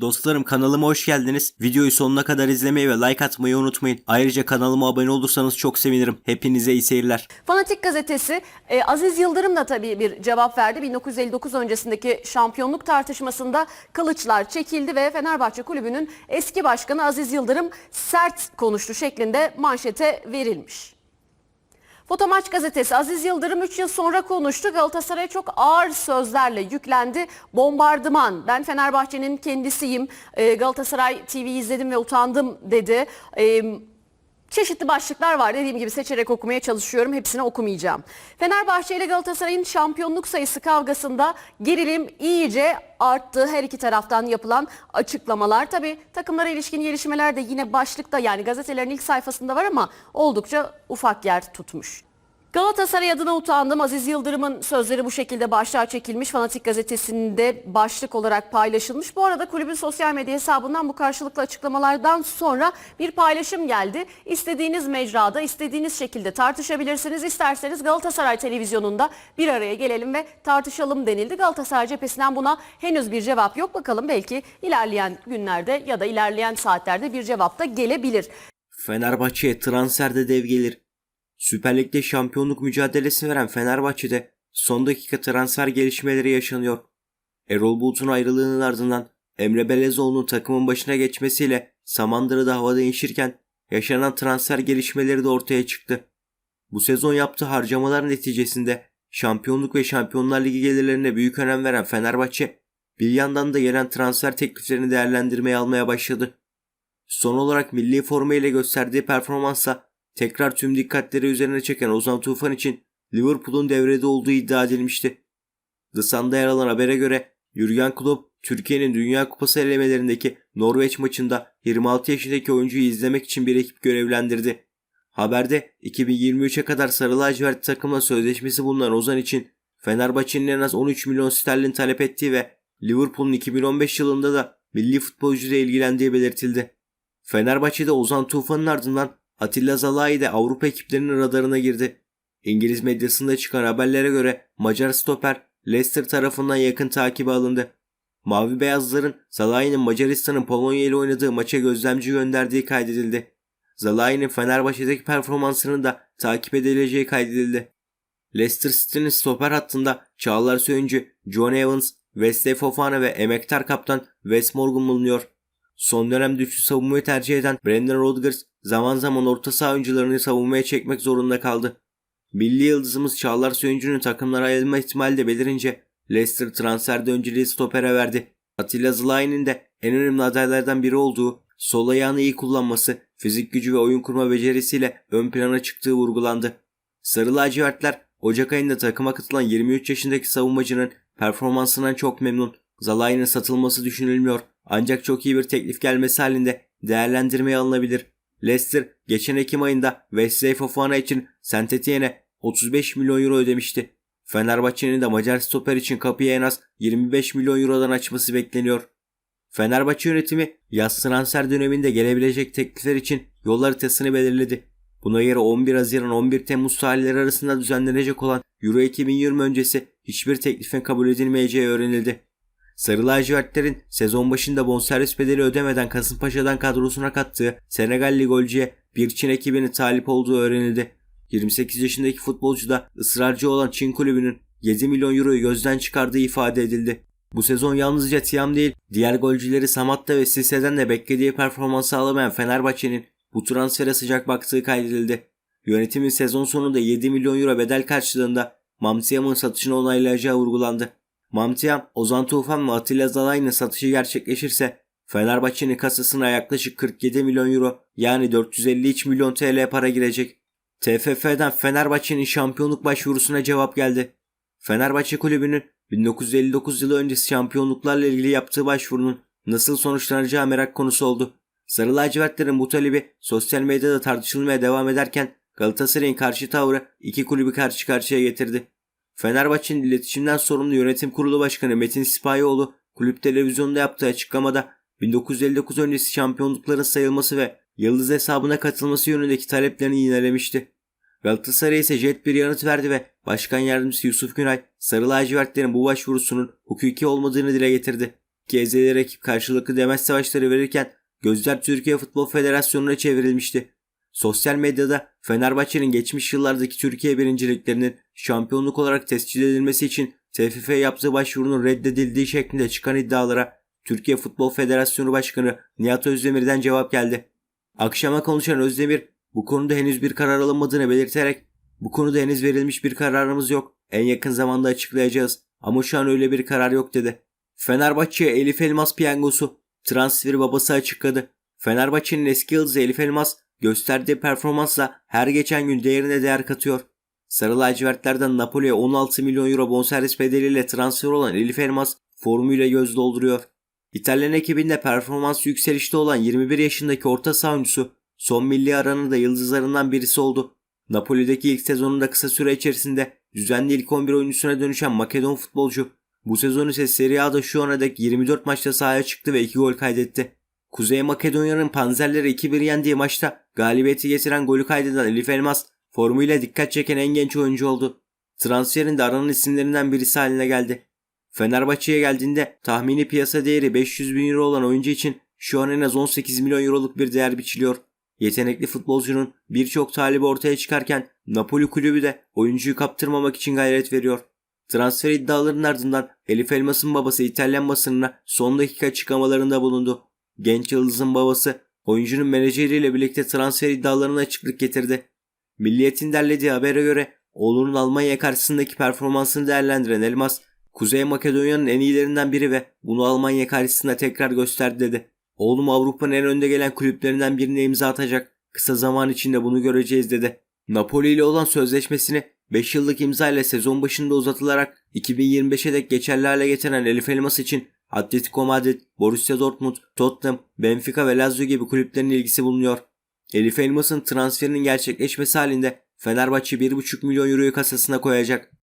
Dostlarım kanalıma hoş geldiniz. Videoyu sonuna kadar izlemeyi ve like atmayı unutmayın. Ayrıca kanalıma abone olursanız çok sevinirim. Hepinize iyi seyirler. Fanatik gazetesi e, Aziz Yıldırım da tabii bir cevap verdi. 1959 öncesindeki şampiyonluk tartışmasında kılıçlar çekildi ve Fenerbahçe Kulübü'nün eski başkanı Aziz Yıldırım sert konuştu şeklinde manşete verilmiş. Fotomaç gazetesi Aziz Yıldırım 3 yıl sonra konuştu. Galatasaray'a çok ağır sözlerle yüklendi. Bombardıman. Ben Fenerbahçe'nin kendisiyim. Ee, Galatasaray TV izledim ve utandım dedi. Çeşitli başlıklar var. Dediğim gibi seçerek okumaya çalışıyorum. Hepsini okumayacağım. Fenerbahçe ile Galatasaray'ın şampiyonluk sayısı kavgasında gerilim iyice arttı. Her iki taraftan yapılan açıklamalar. Tabii takımlara ilişkin gelişmeler de yine başlıkta yani gazetelerin ilk sayfasında var ama oldukça ufak yer tutmuş. Galatasaray adına utandım. Aziz Yıldırım'ın sözleri bu şekilde başlığa çekilmiş. Fanatik gazetesinde başlık olarak paylaşılmış. Bu arada kulübün sosyal medya hesabından bu karşılıklı açıklamalardan sonra bir paylaşım geldi. İstediğiniz mecrada, istediğiniz şekilde tartışabilirsiniz. İsterseniz Galatasaray televizyonunda bir araya gelelim ve tartışalım denildi. Galatasaray cephesinden buna henüz bir cevap yok. Bakalım belki ilerleyen günlerde ya da ilerleyen saatlerde bir cevap da gelebilir. Fenerbahçe'ye transferde dev gelir. Süper Lig'de şampiyonluk mücadelesi veren Fenerbahçe'de son dakika transfer gelişmeleri yaşanıyor. Erol Bulut'un ayrılığının ardından Emre Belezoğlu'nun takımın başına geçmesiyle Samandıra'da hava değişirken yaşanan transfer gelişmeleri de ortaya çıktı. Bu sezon yaptığı harcamalar neticesinde şampiyonluk ve Şampiyonlar Ligi gelirlerine büyük önem veren Fenerbahçe bir yandan da gelen transfer tekliflerini değerlendirmeye almaya başladı. Son olarak milli forma ile gösterdiği performansa tekrar tüm dikkatleri üzerine çeken Ozan Tufan için Liverpool'un devrede olduğu iddia edilmişti. The Sun'da yer alan habere göre Jurgen Klopp Türkiye'nin Dünya Kupası elemelerindeki Norveç maçında 26 yaşındaki oyuncuyu izlemek için bir ekip görevlendirdi. Haberde 2023'e kadar Sarı Lacivert takımla sözleşmesi bulunan Ozan için Fenerbahçe'nin en az 13 milyon sterlin talep ettiği ve Liverpool'un 2015 yılında da milli futbolcuyla ilgilendiği belirtildi. Fenerbahçe'de Ozan Tufan'ın ardından Atilla Zalai de Avrupa ekiplerinin radarına girdi. İngiliz medyasında çıkan haberlere göre Macar stoper Leicester tarafından yakın takibe alındı. Mavi Beyazların Zalai'nin Macaristan'ın Polonya ile oynadığı maça gözlemci gönderdiği kaydedildi. Zalai'nin Fenerbahçe'deki performansının da takip edileceği kaydedildi. Leicester City'nin stoper hattında Çağlar Söyüncü, John Evans, Wesley Fofana ve emektar kaptan Wes Morgan bulunuyor. Son dönemde üçlü savunmayı tercih eden Brendan Rodgers zaman zaman orta saha oyuncularını savunmaya çekmek zorunda kaldı. Milli yıldızımız Çağlar Söyüncü'nün takımlara ayrılma ihtimali de belirince Leicester transferde önceliği stopere verdi. Atilla Zlai'nin de en önemli adaylardan biri olduğu, sol ayağını iyi kullanması, fizik gücü ve oyun kurma becerisiyle ön plana çıktığı vurgulandı. Sarı lacivertler Ocak ayında takıma katılan 23 yaşındaki savunmacının performansından çok memnun. Zalai'nin satılması düşünülmüyor ancak çok iyi bir teklif gelmesi halinde değerlendirmeye alınabilir. Leicester geçen Ekim ayında Wesley Fofana için Saint Etienne'e 35 milyon euro ödemişti. Fenerbahçe'nin de Macar stoper için kapıyı en az 25 milyon eurodan açması bekleniyor. Fenerbahçe yönetimi yaz transfer döneminde gelebilecek teklifler için yol haritasını belirledi. Buna göre 11 Haziran 11 Temmuz tarihleri arasında düzenlenecek olan Euro 2020 öncesi hiçbir teklifin kabul edilmeyeceği öğrenildi. Sarı lacivertlerin sezon başında bonservis bedeli ödemeden Kasımpaşa'dan kadrosuna kattığı Senegalli golcüye bir Çin ekibinin talip olduğu öğrenildi. 28 yaşındaki futbolcu da ısrarcı olan Çin kulübünün 7 milyon euroyu gözden çıkardığı ifade edildi. Bu sezon yalnızca Tiam değil, diğer golcüleri Samatta ve Sise'den de beklediği performansı alamayan Fenerbahçe'nin bu transfere sıcak baktığı kaydedildi. Yönetimin sezon sonunda 7 milyon euro bedel karşılığında Mamtiam'ın satışını onaylayacağı vurgulandı. Mamtiam, Ozan Tufan ve Atilla Zalai'nin satışı gerçekleşirse Fenerbahçe'nin kasasına yaklaşık 47 milyon euro yani 453 milyon TL para girecek. TFF'den Fenerbahçe'nin şampiyonluk başvurusuna cevap geldi. Fenerbahçe Kulübü'nün 1959 yılı öncesi şampiyonluklarla ilgili yaptığı başvurunun nasıl sonuçlanacağı merak konusu oldu. Sarı lacivertlerin bu talebi sosyal medyada tartışılmaya devam ederken Galatasaray'ın karşı tavrı iki kulübü karşı karşıya getirdi. Fenerbahçe'nin iletişimden sorumlu yönetim kurulu başkanı Metin Sipahioğlu kulüp televizyonda yaptığı açıklamada 1959 öncesi şampiyonlukların sayılması ve yıldız hesabına katılması yönündeki taleplerini yinelemişti. Galatasaray ise jet bir yanıt verdi ve başkan yardımcısı Yusuf Günay Sarı lacivertlerin bu başvurusunun hukuki olmadığını dile getirdi. İki ezeli rakip karşılıklı demeç savaşları verirken gözler Türkiye Futbol Federasyonu'na çevrilmişti. Sosyal medyada Fenerbahçe'nin geçmiş yıllardaki Türkiye birinciliklerinin şampiyonluk olarak tescil edilmesi için TFF'ye yaptığı başvurunun reddedildiği şeklinde çıkan iddialara Türkiye Futbol Federasyonu Başkanı Nihat Özdemir'den cevap geldi. Akşama konuşan Özdemir bu konuda henüz bir karar alınmadığını belirterek bu konuda henüz verilmiş bir kararımız yok. En yakın zamanda açıklayacağız. Ama şu an öyle bir karar yok dedi. Fenerbahçe'ye Elif Elmas piyangosu transferi babası açıkladı. Fenerbahçe'nin eski yıldızı Elif Elmas gösterdiği performansla her geçen gün değerine değer katıyor. Sarı lacivertlerden Napoli'ye 16 milyon euro bonservis bedeliyle transfer olan Elif Elmas formuyla göz dolduruyor. İtalyan ekibinde performans yükselişte olan 21 yaşındaki orta saha oyuncusu son milli aranın da yıldızlarından birisi oldu. Napoli'deki ilk sezonunda kısa süre içerisinde düzenli ilk 11 oyuncusuna dönüşen Makedon futbolcu bu sezon ise Serie A'da şu ana dek 24 maçta sahaya çıktı ve 2 gol kaydetti. Kuzey Makedonya'nın Panzerleri 2-1 yendiği maçta galibiyeti getiren golü kaydeden Elif Elmas formuyla dikkat çeken en genç oyuncu oldu. Transferin de aranan isimlerinden birisi haline geldi. Fenerbahçe'ye geldiğinde tahmini piyasa değeri 500 bin euro olan oyuncu için şu an en az 18 milyon euroluk bir değer biçiliyor. Yetenekli futbolcunun birçok talibi ortaya çıkarken Napoli kulübü de oyuncuyu kaptırmamak için gayret veriyor. Transfer iddialarının ardından Elif Elmas'ın babası İtalyan basınına son dakika açıklamalarında bulundu. Genç yıldızın babası oyuncunun menajeriyle birlikte transfer iddialarına açıklık getirdi. Milliyetin derlediği habere göre oğlunun Almanya karşısındaki performansını değerlendiren Elmas, Kuzey Makedonya'nın en iyilerinden biri ve bunu Almanya karşısında tekrar gösterdi dedi. Oğlum Avrupa'nın en önde gelen kulüplerinden birine imza atacak. Kısa zaman içinde bunu göreceğiz dedi. Napoli ile olan sözleşmesini 5 yıllık imza ile sezon başında uzatılarak 2025'e dek geçerli hale getiren Elif Elmas için Atletico Madrid, Borussia Dortmund, Tottenham, Benfica ve Lazio gibi kulüplerin ilgisi bulunuyor. Elif Elmas'ın transferinin gerçekleşmesi halinde Fenerbahçe 1,5 milyon euroyu kasasına koyacak.